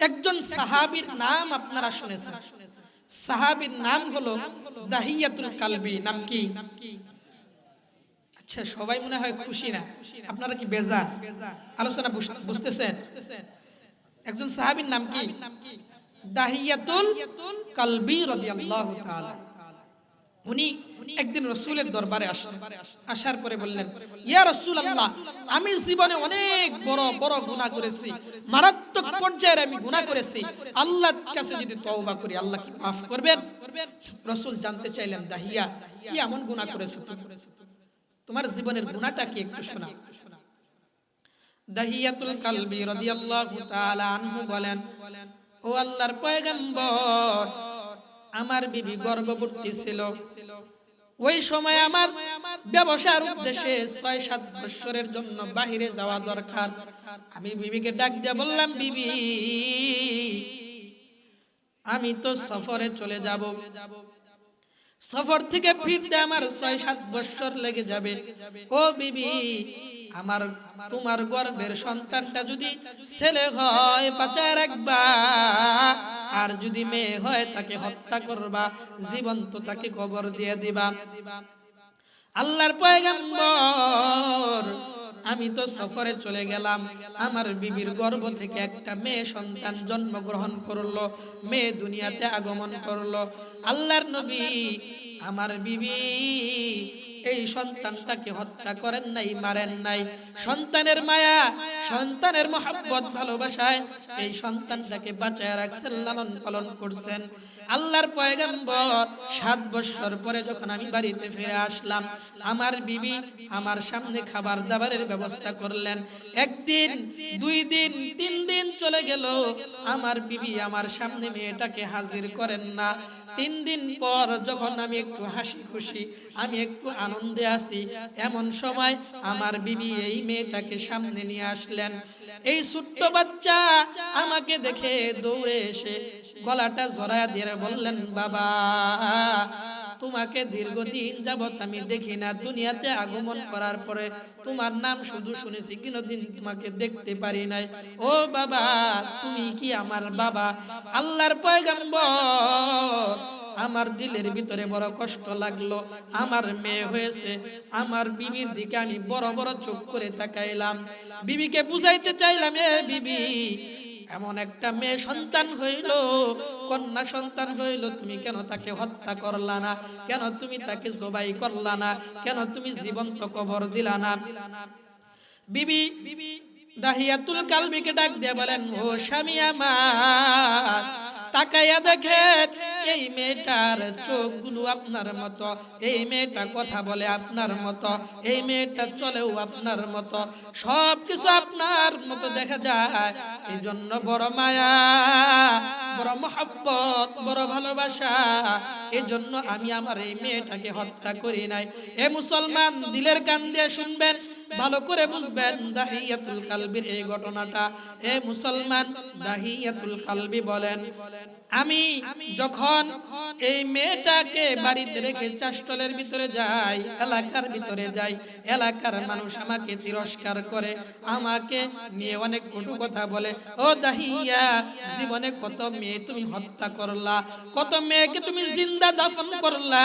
একজন সাহাবির নাম আপনারা শুনেছেন। সাহাবির নাম হলো দাহিয়াতুল কালবি, নাম কি? আচ্ছা সবাই মনে হয় খুশি না। আপনারা কি বেজা আলোচনা বুঝ- বুঝতেছেন? একজন সাহাবির নাম কি? দাহিয়াতুল কালবি রাদিয়াল্লাহু তাআলা। উনি একদিন রসুলের দরবারে আসলেন আসার পরে বললেন, ইয়া রসুল আল্লাহ আমি জীবনে অনেক বড় বড় গুনাহ করেছি। মারাত্মক পর্যায়ে আমি গুনাহ করেছি। আল্লাহর কাছে যদি তওবা করি, আল্লাহ কি মাফ করবেন? রসুল জানতে চাইলেন, দাহিয়া, কি এমন গুনাহ করেছ তুমি? তোমার জীবনের গুনাহটা কি একটু শোনাও দাহিয়াতুল কালবি রাদিয়াল্লাহু তাআলা আনহু বলেন, ও আল্লাহর পয়গম্বর আমার বিবি গর্ভবতী ছিল। ওই সময় আমার ব্যবসার উদ্দেশ্যে ছয় সাত বছরের জন্য বাহিরে যাওয়া দরকার। আমি বিবিকে ডাক দিয়ে বললাম বিবি আমি তো সফরে চলে যাব। সফর থেকে ফিরতে আমার ছয় সাত বছর লেগে যাবে। ও বিবি, আমার, তোমার গর্ভের সন্তানটা যদি ছেলে হয়, বাঁচায় রাখবা। আর যদি মেয়ে হয়, তাকে হত্যা করবা, জীবন্ত তাকে কবর দিয়ে দিবা। আল্লাহর পয়গম্বর আমি তো সফরে চলে গেলাম। আমার বিবির গর্ভ থেকে একটা মেয়ে সন্তান জন্মগ্রহণ করল। মেয়ে দুনিয়াতে আগমন করল। আল্লাহর নবী, আমার বিবি এই সন্তানটাকে হত্যা করেন নাই, মারেন নাই। সন্তানের মায়া, সন্তানের মহাব্বত, ভালোবাসায় এই সন্তানটাকে বাঁচায় রাখছেন, লালন পালন করছেন। আল্লাহর পয়গম্বর, সাত বছর পরে যখন আমি বাড়িতে ফিরে আসলাম, আমার বিবি আমার সামনে খাবার দাবারের ব্যবস্থা করলেন। একদিন, দুই দিন, তিন দিন চলে গেল, আমার বিবি আমার সামনে মেয়েটাকে হাজির করেন না। তিন দিন পর যখন আমি একটু হাসি খুশি, আমি একটু আনন্দে আছি। এমন সময় আমার বিবি এই মেয়েটাকে সামনে নিয়ে আসলেন। এই ছোট্ট বাচ্চা আমাকে দেখে দৌড়ে এসে গলাটা জড়ায় দিয়ে বললেন, বাবা, তোমাকে দীর্ঘদিন যাবত আমি দেখি না। দুনিয়াতে আগমন করার পরে তোমার নাম শুধু শুনেছি, কোনোদিন তোমাকে দেখতে পারি নাই। ও বাবা, তুমি কি আমার বাবা? আল্লাহর পয়গম্বর আমার দিলের ভিতরে বড় কষ্ট লাগল। আমার মেয়ে হয়েছে, আমার বিবির দিকে আমি বড় বড় চোখ করে তাকাইলাম। বিবিকে বুঝাইতে চাইলাম, এ বিবি, এমন একটা মেয়ে সন্তান হইল, কন্যা সন্তান হইল, তুমি কেন তাকে হত্যা করলা না? কেন তুমি তাকে জবাই করলা না? কেন তুমি জীবন্ত কবর দিলা না? বিবি বিবি দাহিয়াতুল কালবিকে ডাক দিয়ে বলেন, ও স্বামী আমার তাকাইয়া দেখেন এই মেয়েটার চোখগুলো আপনার মতো, এই মেয়েটা কথা বলে আপনার মতো, এই মেয়েটা চলেও আপনার মতো সব কিছু আপনার মতো দেখা যায়। এই জন্য বড় মায়া, বড় মহাব্বত, বড় ভালোবাসা এই জন্য আমি আমার এই মেয়েটাকে হত্যা করি নাই। এ মুসলমান দিলের কান দিয়ে শুনবেন ভালো করে বুঝবেন দাহিয়াতুল কালবির এই ঘটনাটা। এ মুসলমান দাহিয়াতুল কালবি বলেন, আমি যখন এই মেয়েটাকে বাড়িতে রেখে চাষটলের ভিতরে যাই, এলাকার ভিতরে যাই, এলাকার মানুষ আমাকে তিরস্কার করে, আমাকে নিয়ে অনেক কটু কথা বলে, ও দাহিয়া, জীবনে কত মেয়ে তুমি হত্যা করলা, কত মেয়েকে তুমি জিন্দা দাফন করলা,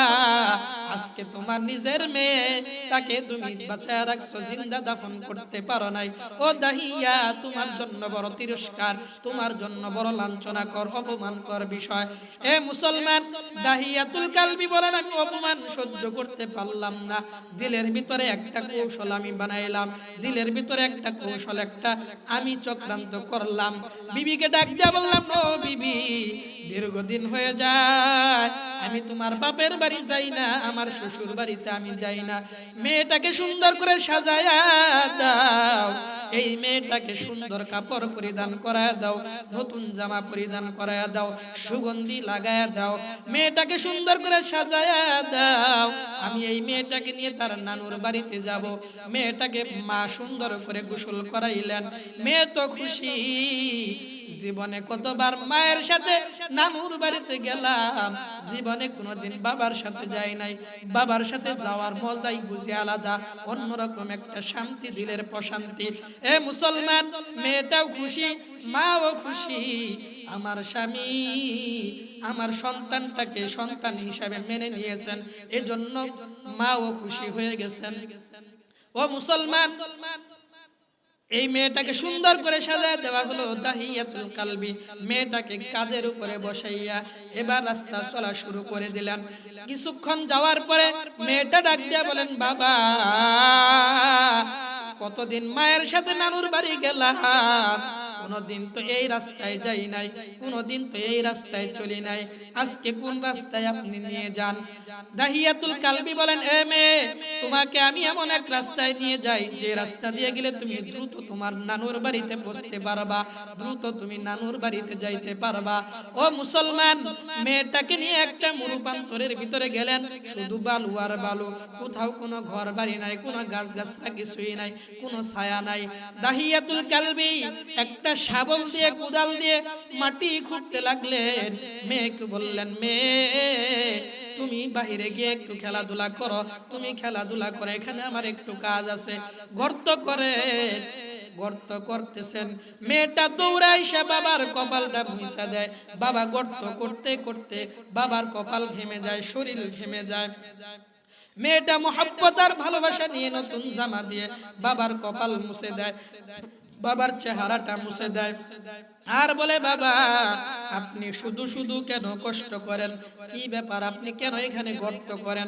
আজকে তোমার নিজের মেয়ে তাকে তুমি বাঁচায় রাখছো জিন্দা দাফন করতে পারো নাই। ও দাহিয়া, তোমার জন্য বড় তিরস্কার, তোমার জন্য বড় লাঞ্ছনা কর, অপমান কর বিষয়। এ মুসলমান, দাহিয়াতুল কালবি বলেন আমি অপমান সহ্য করতে পারলাম না। দিলের ভিতরে একটা কৌশল আমি বানাইলাম। দিলের ভিতরে একটা কৌশল একটা আমি চক্রান্ত করলাম। বিবিকে ডাক দিয়া বললাম, ও বিবি, দীর্ঘদিন হয়ে যায়, আমি তোমার বাপের বাড়ি যাই না, আমার শ্বশুর বাড়িতে আমি যাই না। মেয়েটাকে সুন্দর করে সাজায়া দাও। এই মেয়েটাকে সুন্দর কাপড় পরিধান করায় দাও, নতুন জামা পরিধান করায় দাও, সুগন্ধি লাগায় দাও, মেয়েটাকে সুন্দর করে সাজায় দাও। আমি এই মেয়েটাকে নিয়ে তার নানুর বাড়িতে যাব। মেয়েটাকে মা সুন্দর করে গোসল করাইলেন। মেয়ে তো খুশি। জীবনে কতবার মায়ের সাথে নানুর বাড়িতে গেলাম, জীবনে কোনোদিন বাবার সাথে যাই নাই। বাবার সাথে যাওয়ার মজাই বুঝি আলাদা, অন্যরকম একটা শান্তি, দিলের প্রশান্তি। এ মুসলমান, মেয়েটাও খুশি, মাও খুশি। আমার স্বামী আমার সন্তানটাকে সন্তান হিসাবে মেনে নিয়েছেন, এজন্য মাও খুশি হয়ে গেছেন। ও মুসলমান এই মেয়েটাকে সুন্দর করে সাজায় দেওয়া হলো দাহিয়াতুল কালবি। মেয়েটাকে কাদের উপরে বসাইয়া এবার রাস্তা চলা শুরু করে দিলেন। কিছুক্ষণ যাওয়ার পরে মেয়েটা ডাক দিয়া বলেন, বাবা, কতদিন মায়ের সাথে নানুর বাড়ি গেলাম? কোনদিন তো এই রাস্তায় যাই নাই, কোনদিন তো এই রাস্তায় চলি নাই। আজকে কোন রাস্তায় আপনি নিয়ে যান? দাহিয়াতুল কালবি বলেন, এ মেয়ে, তোমাকে আমি এমন এক রাস্তায় নিয়ে যাই, যে রাস্তা দিয়ে গেলে তুমি দ্রুত তোমার নানুর বাড়িতে বসতে পারবা, দ্রুত তুমি নানুর বাড়িতে যাইতে পারবা। ও মুসলমান, মেয়েটাকে নিয়ে একটা মুরুপান্তরের ভিতরে গেলেন, শুধু বালু আর বালু, কোথাও কোনো ঘর বাড়ি নাই, কোনো গাছ গাছরা কিছুই নাই, কোনো ছায়া নাই। দাহিয়াতুল কালবি একটা শাবল দিয়ে, কোদাল দিয়ে মাটি খুঁড়তে লাগলেন। মেয়েকে বললেন, মেয়ে, তুমি বাহিরে গিয়ে একটু খেলাধুলা করো। তুমি খেলাধুলা করো এখানে আমার একটু কাজ আছে। গর্ত করে গর্ত করতেছেন। মেয়েটা দৌড়াই সে বাবার কপালটা মুইসা দেয়। বাবা গর্ত করতে করতে বাবার কপাল ঘেমে যায়, শরীর ঘেমে যায়। মেয়েটা মোহাব্বত আর ভালোবাসা নিয়ে নতুন জামা দিয়ে বাবার কপাল মুছে দেয়। বাবার চেহারাটা মুছে দেয়। আর বলে, বাবা, আপনি শুধু শুধু কেন কষ্ট করেন? কি ব্যাপার? আপনি কেন এখানে গর্ত করেন?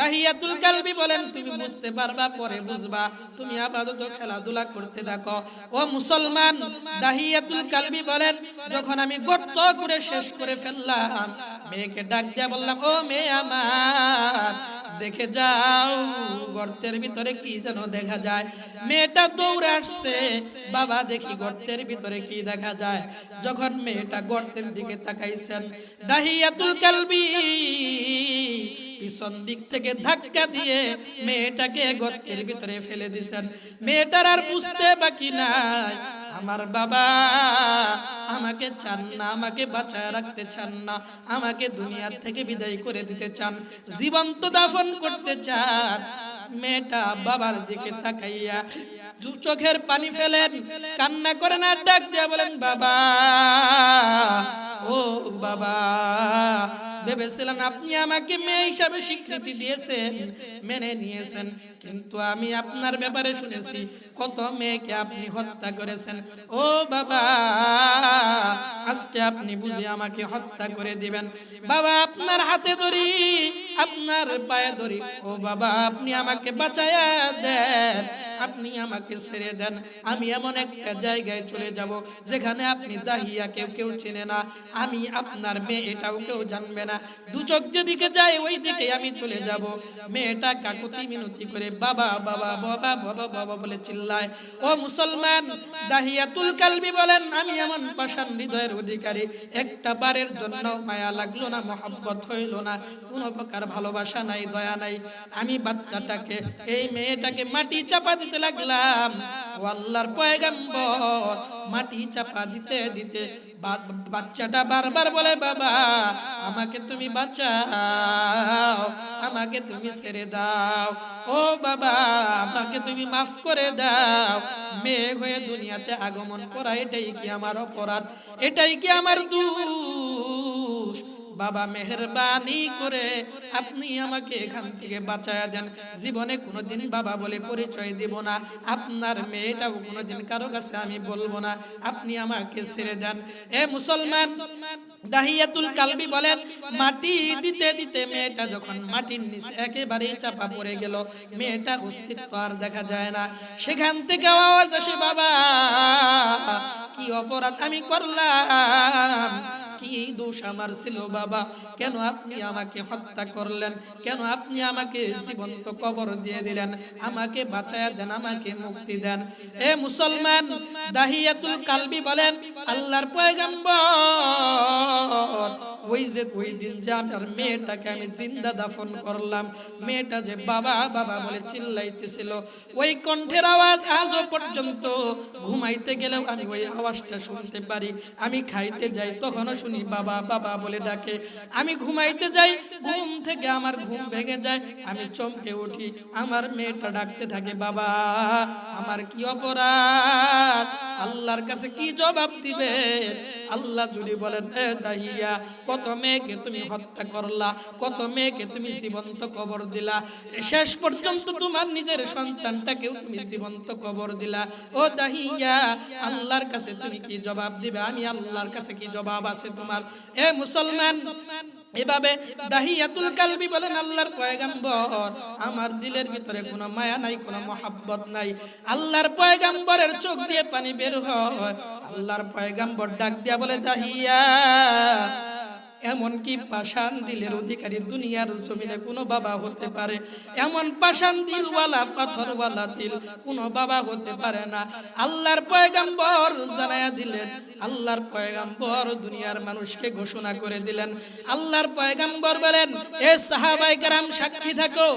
দাহিয়াতুল কালবি বলেন, তুমি বুঝতে পারবা, পরে বুঝবা। তুমি আপাতত খেলাধুলা করতে থাকো। ও মুসলমান, দাহিয়াতুল কালবি বলেন, যখন আমি গর্ত করে শেষ করে ফেললাম, মেয়েকে ডাক দিয়া বললাম, ও মেয়ে আমার দেখে যাও, গর্তের ভিতরে কি যেন দেখা যায়। মেয়েটা দৌড়ে আসছে, বাবা দেখি গর্তের ভিতরে কি দেখা যায়। যখন মেয়েটা গর্তের দিকে তাকাইছেন, দাহিয়াতুল কালবি পিছন দিক থেকে ধাক্কা দিয়ে মেয়েটাকে গর্তের ভিতরে ফেলে দিছেন। মেয়েটার আর বুঝতে বাকি নাই আমার বাবা আমাকে চান না, আমাকে বাঁচায় রাখতে চান না, আমাকে দুনিয়ার থেকে বিদায় করে দিতে চান জীবন্ত দাফন করতে চান। মেয়েটা বাবার দিকে তাকাইয়া চোখের পানি ফেলেন, কান্না করে না, ডাক দিয়া বলেন, বাবা, ও বাবা, ভেবেছিলাম আপনি আমাকে মেয়ে হিসাবে স্বীকৃতি দিয়েছেন, মেনে নিয়েছেন। কিন্তু আমি আপনার ব্যাপারে শুনেছি, কত মেয়েকে আপনি হত্যা করেছেন। ও বাবা, আজকে আপনি বুঝে আমাকে হত্যা করে দিবেন। বাবা, আপনার হাতে ধরি আপনার পায়ে ধরি ও বাবা, আপনি আমাকে বাঁচায়া দেন, আপনি আমাকে ছেড়ে দেন। আমি এমন একটা জায়গায় চলে যাব, যেখানে আপনি দাহিয়া কেউ কেউ চেনে না। আমি আপনার মেয়ে, এটাও কেউ জানবে না। দু চোখ যেদিকে যায় ওই দিকে আমি চলে যাব। মেয়েটা কাকুতি মিনতি করে বাবা বাবা বাবা বাবা বাবা বলে চিল্লায়। ও মুসলমান, দাহিয়াতুল কালবি বলেন, আমি এমন পাষাণ হৃদয়ের অধিকারী। একটা বারের জন্য মায়া লাগল না, মহাব্বত হইল না। কোনো প্রকার ভালোবাসা নাই, দয়া নাই। আমি বাচ্চাটাকে, এই মেয়েটাকে মাটি চাপা দিতে লাগলাম। ও আল্লাহর পয়গাম্বর, মাটি চাপা দিতে দিতে বাচ্চাটা বারবার বলে, বাবা, আমাকে তুমি বাঁচাও, আমাকে তুমি ছেড়ে দাও। ও বাবা, আমাকে তুমি মাফ করে দাও। মেয়ে হয়ে দুনিয়াতে আগমন করা, এটাই কি আমার অপরাধ? এটাই কি আমার দোষ বাবা মেহরবানি করে আপনি আমাকে এখান থেকে বাঁচায় দেন। জীবনে কোনোদিন বাবা বলে পরিচয় দিব না। আপনার মেয়েটাও কোনোদিন কারও কাছে আমি বলব না। আপনি আমাকে ছেড়ে দেন। এ মুসলমান, দাহিয়াতুল কালবি বলেন, মাটি দিতে দিতে মেয়েটা যখন মাটির নিচে একেবারেই চাপা পড়ে গেল মেয়েটার অস্তিত্ব আর দেখা যায় না। সেখান থেকে আওয়াজ আসে, বাবা, কি অপরাধ আমি করলাম? কি দোষ আমার ছিল, বাবা? কেন আপনি আমাকে হত্যা করলেন? কেন আপনি আমাকে জীবন্ত কবর দিয়ে দিলেন? আমাকে বাঁচায়া দেন, আমাকে মুক্তি দেন। এ মুসলমান, দাহিয়াতুল কালবি বলেন, আল্লাহর পয়গম্বর ওই যে ওই দিন যে আমার মেয়েটাকে আমি জিন্দা দাফন করলাম, মেয়েটা যে বাবা বাবা বলে চিল্লাইতেছিল, ওই কণ্ঠের আওয়াজ আজও পর্যন্ত ঘুমাইতে গেলেও আমি ওই আওয়াজটা শুনতে পারি। আমি খাইতে যাই, তখনও শুনি বাবা বাবা বলে ডাকে, আমি ঘুমাইতে যাই, ঘুম থেকে আমার ঘুম ভেঙে যায়, আমি চমকে উঠি, আমার মেয়েটা ডাকতে থাকে, বাবা, আমার কি অপরাধ? আল্লাহর কাছে কি জবাব দিবে আল্লাহ যদি বলেন, এ দাহিয়া কত মেয়েকে তুমি হত্যা করলা, কত মেয়েকে তুমি জীবন্ত কবর দিলা। শেষ পর্যন্ত তোমার নিজের সন্তানটাকেও তুমি জীবন্ত কবর দিলা। ও দাহিয়া, আল্লাহর কাছে তুমি কি জবাব দিবে? আমি আল্লাহর কাছে কি জবাব আছে তোমার? এ মুসলমান, এভাবে দাহিয়াতুল কালবি বলেন আল্লাহর পয়গাম্বর। আমার দিলের ভিতরে কোনো মায়া নাই, কোনো মহাব্বত নাই। আল্লাহর পয়গাম্বরের চোখ দিয়ে পানি বের হয়। আল্লাহর পয়গাম্বর ডাক দিয়া বলে, দাহিয়া এমন কি পাষাণ দিলের অধিকারী দুনিয়ার জমিনে কোনো বাবা হতে পারে। এমন পাষাণ দিলওয়ালা, পাথরওয়ালা দিল কোনো বাবা হতে পারে না। আল্লাহর পয়গাম্বর জানায়া দিলেন, আল্লাহর পয়গাম্বর দুনিয়ার মানুষকে ঘোষণা করে দিলেন। আল্লাহর পয়গাম্বর বলেন, এ সাহাবাই কারাম, সাক্ষী থাকো,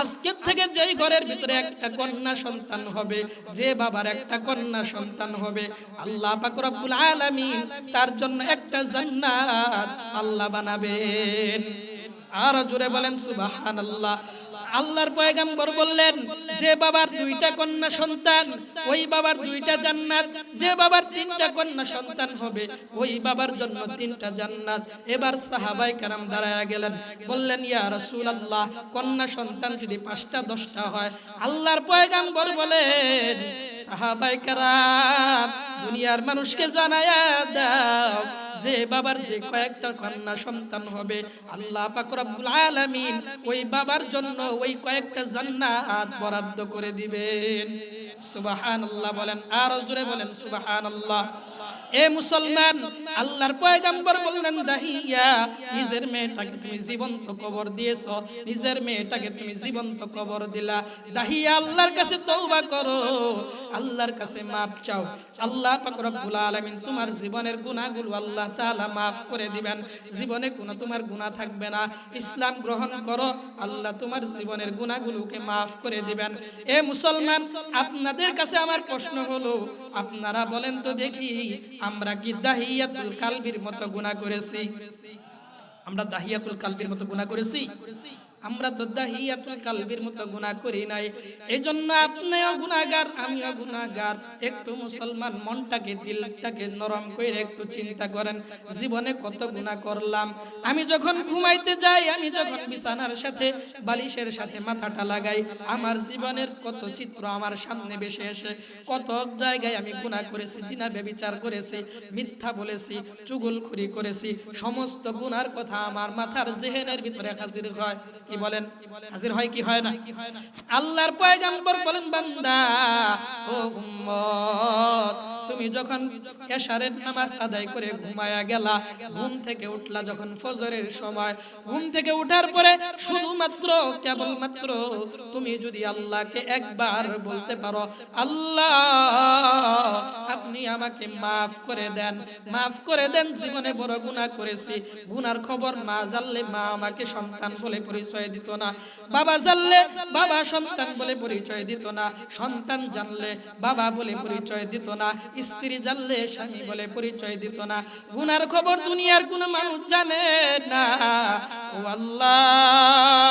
আজকের থেকে যেই ঘরের ভিতরে একটা কন্যা সন্তান হবে, যে বাবার একটা কন্যা সন্তান হবে। আল্লাহ পাক রব্বুল আলামিন তার জন্য একটা জান্নাত, আল্লাহ বানাবেন। আর জোরে বলেন, সুবহানাল্লাহ। আল্লাহর পয়গাম্বর বললেন, যে বাবার দুইটা কন্যা সন্তান, ওই বাবার দুইটা জান্নাত। যে বাবার তিনটা কন্যা সন্তান হবে, ওই বাবার জন্য তিনটা জান্নাত। এবার সাহাবাই কারাম দাঁড়ায় গেলেন, বললেন, ইয়া রসুল আল্লাহ কন্যা সন্তান যদি পাঁচটা, দশটা হয়? আল্লাহর পয়গাম্বর বলেন, সাহাবাই কারাম, দুনিয়ার মানুষকে জানায়া দাও যে বাবার যে কয়েকটা কন্যা সন্তান হবে, আল্লাহ পাকুরাবুল আলমিন ওই বাবার জন্য ওই কয়েকটা জান্না হাত বরাদ্দ করে দিবেন। সুবাহান আল্লাহ বলেন, আর জোরে বলেন, সুবহানাল্লাহ। এ মুসলমান, আল্লাহর পয়গাম্বর বললেন, দাহিয়া, নিজের মেয়েটাকে তুমি জীবন্ত কবর দিয়েছ, নিজের মেয়েটাকে তুমি জীবন্ত কবর দিলা। দাহিয়া, আল্লাহর কাছে তওবা করো, আল্লাহর কাছে মাপ চাও। আল্লাহ পাক রব্বুল আলামিন তোমার জীবনের গুনাহগুলো আল্লাহ তাআলা মাফ করে দিবেন। জীবনে কোনো তোমার গুনাহ থাকবে না। ইসলাম গ্রহণ করো, আল্লাহ তোমার জীবনের গুনাহগুলোকে মাফ করে দিবেন। এ মুসলমান, আপনাদের কাছে আমার প্রশ্ন হলো, আপনারা বলেন তো দেখি আমরা কি দাহিয়াতুল কালবির মতো গুনাহ করেছি? আমরা দাহিয়াতুল কালবির মতো গুনাহ করেছি? আমরা তো দাহিয়াতুল কালবির মতো গুনাহ করি নাই। এই জন্য আপনিও গুনাহগার, আমিও গুনাহগার। একটু মুসলমান মনটাকে, দিলটাকে নরম করে একটু চিন্তা করেন, জীবনে কত গুনাহ করলাম। আমি যখন ঘুমাইতে যাই, আমি যখন বিছানার সাথে, বালিশের সাথে মাথাটা লাগাই, আমার জীবনের কত চিত্র আমার সামনে ভেসে এসে, কত জায়গায় আমি গুনাহ করেছি, জিনা ব্যভিচার করেছি, মিথ্যা বলেছি, চুগলখুরি করেছি, সমস্ত গুনার কথা আমার মাথার জেহেনের ভিতরে হাজির হয়। কি বলেন? হাজির হয় কি হয় না? আল্লাহর পয়গাম্বর বলেন, বান্দা, ও উম্মত, তুমি যখন এশারের নামাজ আদায় করে ঘুমায়া গেলা, ঘুম থেকে উঠলা যখন ফজরের সময়, ঘুম থেকে উঠার পরে শুধুমাত্র, কেবলমাত্র তুমি যদি আল্লাহকে একবার বলতে পারো, আল্লাহ, আপনি আমাকে মাফ করে দেন, মাফ করে দেন, জীবনে বড় গুনাহ করেছি। গুনার খবর মা জানলে মা আমাকে সন্তান বলে পরিচয় দিত না। বাবা জানলে বাবা সন্তান বলে পরিচয় দিত না। সন্তান জানলে বাবা বলে পরিচয় দিত না। স্ত্রী জানলে স্বামী বলে পরিচয় দিত না। গুনার খবর দুনিয়ার কোনো মানুষ জানে না। ও আল্লাহ।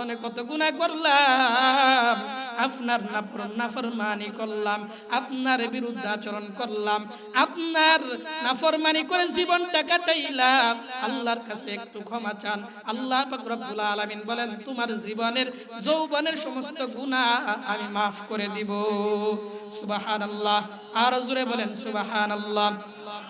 জীবনে কত গুণা করলাম। আপনার নাফর নাফরমানি করলাম, আপনার বিরুদ্ধে আচরণ করলাম, আপনার নাফরমানি করে জীবনটা কাটাইলাম। আল্লাহর কাছে একটু ক্ষমা চান। আল্লাহ রব্বুল আলামিন বলেন, তোমার জীবনের যৌবনের সমস্ত গুনাহ আমি মাফ করে দিব। সুবাহান আল্লাহ আর জোরে বলেন, সুবহানাল্লাহ।